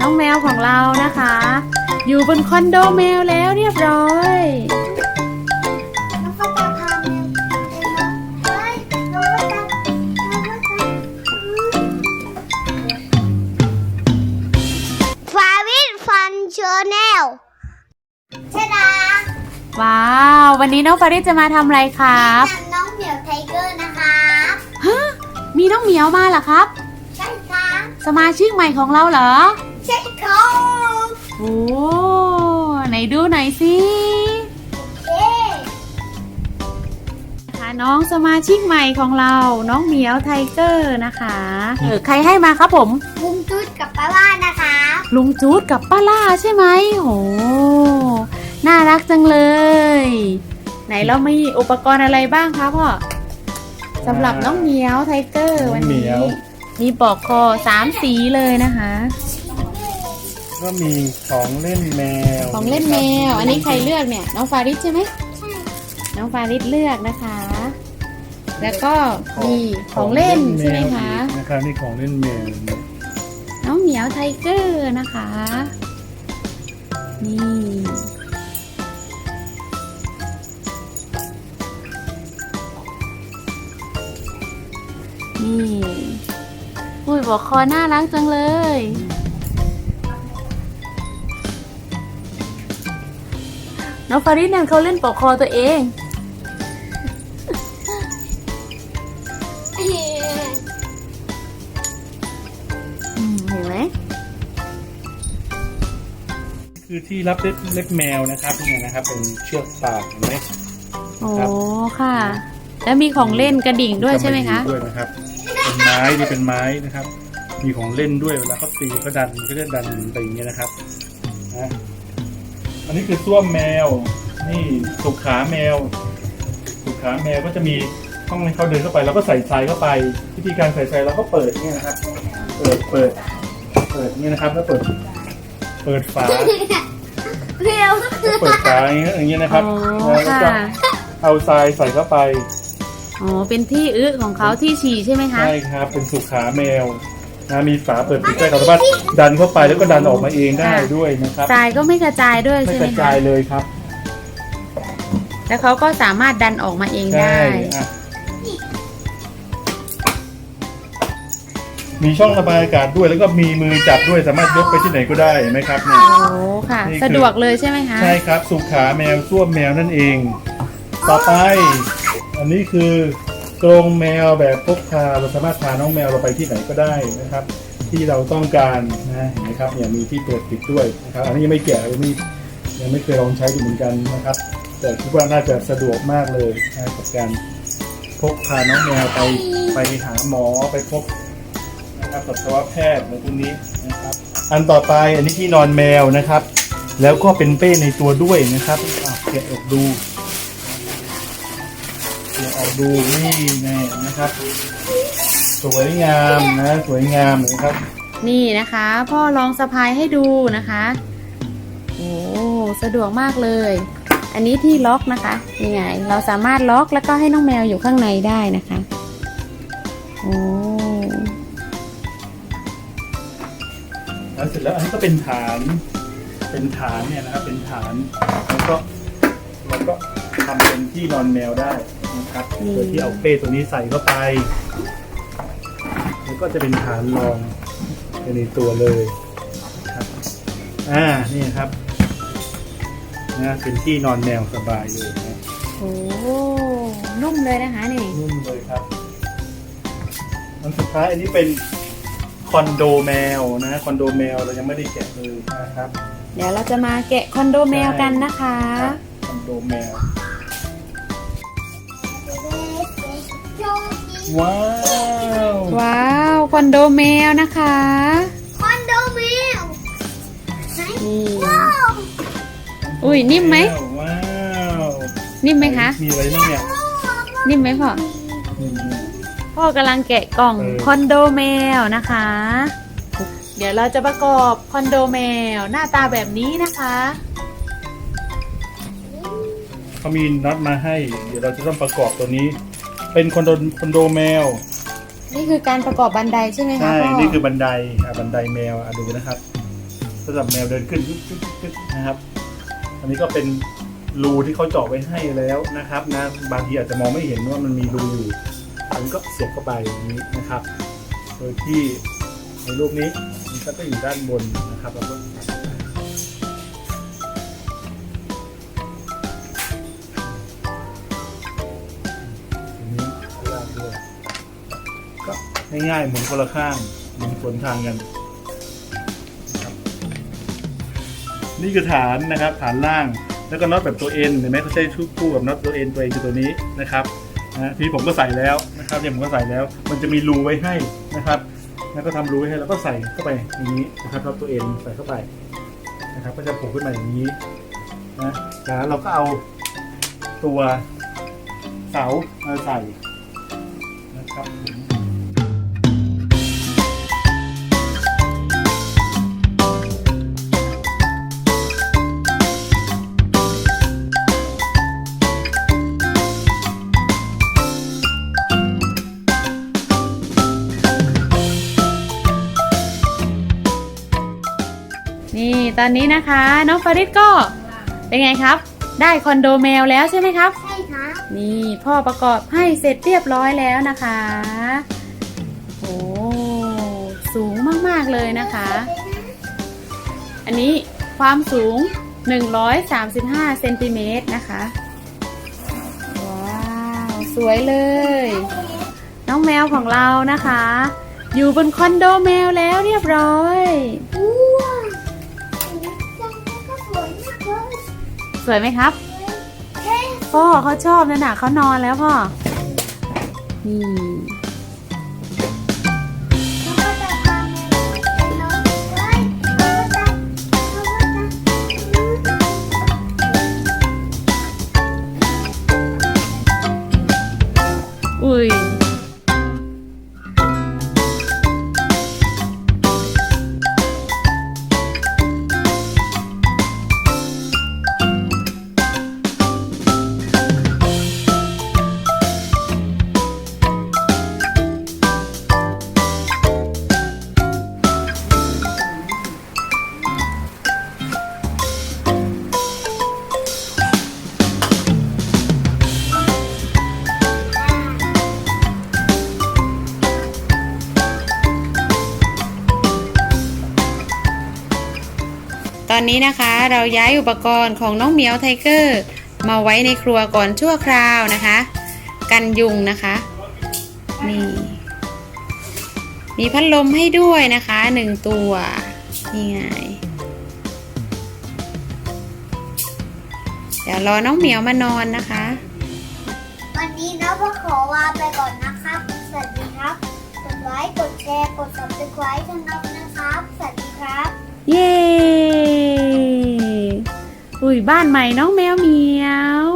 น้องแมวของเรานะคะ อยู่บนคอนโดแมวแล้วเรียบร้อยน้องก็จะพาแมวเองนะเฮ้ยน้องก็จะน้องก็จะฟาวิทฟันชาแนลชดาว้าว วันนี้น้องฟาริสจะมาทำอะไรครับนำน้องเหมียวไทเกอร์นะคะฮะมีน้องเหมียวมาเหรอครับ ใช่ค่ะ สมาชิกใหม่ของเราเหรอ ใช่ค่ะโอ้ไหนดูหน่อยสิเอ๊ะค่ะน้องสมาชิกใหม่ของเรา น้องเหมียวไทเกอร์นะคะเออใครให้มาครับผม บุ้งจุดกับป้าว่านะคะลุงจูดกับป้าล่าใช่ไหมโหน่ารักจังเลย ไหนเรามีอุปกรณ์อะไรบ้างคะพ่อสำหรับน้องเหมียวไทเกอร์วันน้องเหมีนี้ยว มีปลอกคอสามสีเลยนะคะ ก็มีของเล่นแมวของเล่นแมว อันนี้ใครเลือกเนี่ย น้องฟาริสใช่ไหมใช่ น้องฟาริสเลือกนะคะ แล้วก็มีของเล่นใช่ไหมคะอีกนะครับนี่ของเล่นแมวน้องเหมียวไทเกอร์นะคะ นี่นี่อุ้ยบอกคอน่ารักจังเลย น้องฟาริสนั่นเขาเล่นปอกคอตัวเองอืมเห็นไหมคือที่รับเล็บเล็บแมวนะครับนี่นะครับ เป็นเชือกปากเห็นไหมโอ้ครับค่ะ แล้วมีของเล่นกระดิ่งด้วยใช่ไหมคะ ด้วยนะครับ เป็นไม้นี่เป็นไม้นะครับ มีของเล่นด้วยเวลาเขาตีก็ดันก็จะดันไปอย่างเงี้ยนะครับนะ อันนี้คือส้วมแมว นี่สุขาแมว สุขาแมวก็จะมีห้องให้เขาเดินเข้าไปแล้วก็ใส่ทรายเข้าไป วิธีการใส่ทรายเราก็เปิดเนี่ยนะครับ เปิดเปิด เปิดเนี่ยนะครับ แล้วเปิด เปิดฝาเร็วเปิดฝาอย่างเงี้ยอย่างเงี้ยนะครับอ๋อแล้วค่ะก็เอาทรายใส่เข้าไป อ๋อ เป็นที่อึของเขาที่ฉี่ใช่ไหมคะ ใช่ครับ เป็นสุขาแมว นะมีฝาเปิดปิดได้เขาสามารถดันเข้าไปแล้วก็ดันออกมาเองได้ด้วยนะครับทรายก็ไม่กระจายด้วยไม่ใช่ไหกมระคะจายเลยครับแล้วเขาก็สามารถดันออกมาเองใช่ได้อะมีช่องระบายอากาศด้วย แล้วก็มีมือจับด้วยสามารถยกไปที่ไหนก็ได้เห็นไหมครับเนี่ยโอ้ค่ะ นี่คือ สะดวกเลยใช่ไหมคะ ใช่ครับ สุขาแมวส้วมแมวนั่นเอง ต่อไป อันนี้คือ กรงแมวแบบพกพาเราสามารถพาน้องแมวเราไปที่ไหนก็ได้นะครับ ที่เราต้องการนะเห็นไหมครับเนี่ยมีที่เปิดปิดด้วยนะครับ อันนี้ยังไม่แกะยังไม่ยังไม่เคยลองใช้ดูเหมือนกันนะครับ แต่คิดว่าน่าจะสะดวกมากเลยนะกับการพกพาน้องแมวไปไปหาหมอไปพบนะครับสัตวแพทย์ในพวกนี้นะครับ อันต่อไปอันนี้ที่นอนแมวนะครับ แล้วก็เป็นเป้ในตัวด้วยนะครับอะแกะออกดู ออกดูนี่แน่นะครับ สวยงามนะสวยงามนะครับ นี่นะคะ พ่อลองสะพายให้ดูนะคะโอ้สะดวกมากเลย อันนี้ที่ล็อกนะคะยังไงเราสามารถล็อกแล้วก็ให้น้องแมวอยู่ข้างในได้นะคะโอ้แล้วเสร็จแล้วอันนี้ก็เป็นฐานเป็นฐานเนี่ยนะครับเป็นฐานแล้วก็แล้วก็ทำเป็นที่นอนแมวได้ นะครับโดยที่เอาเป้ตัวนี้ใส่เข้าไป แล้วก็จะเป็นฐานรองไปในตัวเลยนะครับอ่านี่ครับนะเป็นที่นอนแมวสบายเลยนะโหนุ่มเลยนะคะนี่นุ่มเลยครับอันสุดท้ายอันนี้เป็นคอนโดแมวนะคอนโดแมวเรายังไม่ได้แกะเลยนะครับ เดี๋ยวเราจะมาแกะคอนโดแมวกันนะคะครับคอนโดแมว ว้าวว้าวคอนโดแมวนะคะ คอนโดมิลนี่ว้าวอุ้ยนิ่มไหมว้าวนิ่มไหมคะมีอะไรบ้างเนี่ยนิ่มไหมพ่ออืมพ่อกำลังแกะกล่องเออคอนโดแมวนะคะ เดี๋ยวเราจะประกอบคอนโดแมวหน้าตาแบบนี้นะคะเขามีน็อตมาให้ เดี๋ยวเราจะต้องประกอบตัวนี้ เป็นคอนโดคอนโดแมว นี่คือการประกอบบันไดใช่ไหมคะใช่ พ่อนี่คือบันไดอะบันไดแมวอะดูนะครับำหรับแมวเดินขึ้นตึ๊กๆๆนะครับ อันนี้ก็เป็นรูที่เขาเจาะไว้ให้แล้วนะครับนะบางทีอาจจะมองไม่เห็นว่ามันมีรูอยู่อันนี้ก็เสียบเข้าไปอย่างนี้นะครับ โดยที่ในรูปนี้มันก็จะอยู่ด้านบนนะครับแล้วก็ ง่ายๆหมุนคนละข้างหมุนสวนทางกัน นี่คือฐานนะครับฐานล่างแล้วก็น็อตแบบตัวเอ็นเห็นไหมเขาใช้ชุดคู่กับน็อตตัวเอ็นตัวเองคือตัวนี้นะครับนะทีนี้ผมก็ใส่แล้วนะครับเนี่ยผมก็ใส่แล้ว มันจะมีรูไว้ให้นะครับ แล้วก็ทำรูไว้ให้แล้วก็ใส่เข้าไปอย่างนี้นะครับน็อตตัวเอ็นใส่เข้าไปนะครับ ก็จะโผล่ขึ้นมาอย่างนี้นะจากนั้นเราก็เอาตัวเสามาใส่นะครับ ตอนนี้นะคะ น้องฟาริสก็เป็นไงครับ ได้คอนโดแมวแล้วใช่ไหมครับ ใช่ครับนี่พ่อประกอบให้เสร็จเรียบร้อยแล้วนะคะโอ้สูงมากๆเลยนะคะ อันนี้ความสูง 135เซนติเมตรนะคะ ว้าวสวยเลย น้องแมวของเรานะคะ อยู่บนคอนโดแมวแล้วเรียบร้อย วยไหมครับเฮ้ยพ่อเขาชอบนั่นน่ะเขานอนแล้วพ่อนี่ ตอนนี้นะคะ เราย้ายอุปกรณ์ของน้องเหมียวไทเกอร์มาไว้ในครัวก่อนชั่วคราวนะคะ กันยุงนะคะนี่มีพัดลมให้ด้วยนะคะหนึ่งตัวนี่ไงเดี๋ยวรอน้องเหมียวมานอนนะคะ วันนี้นะพ่อขอลาไปก่อนนะครับ สวัสดีครับกดไลค์กดแชร์กด subscribe ช่องน้องนะครับ สวัสดีครับ เย้ อุ้ยบ้านใหม่น้องแมวเหมียว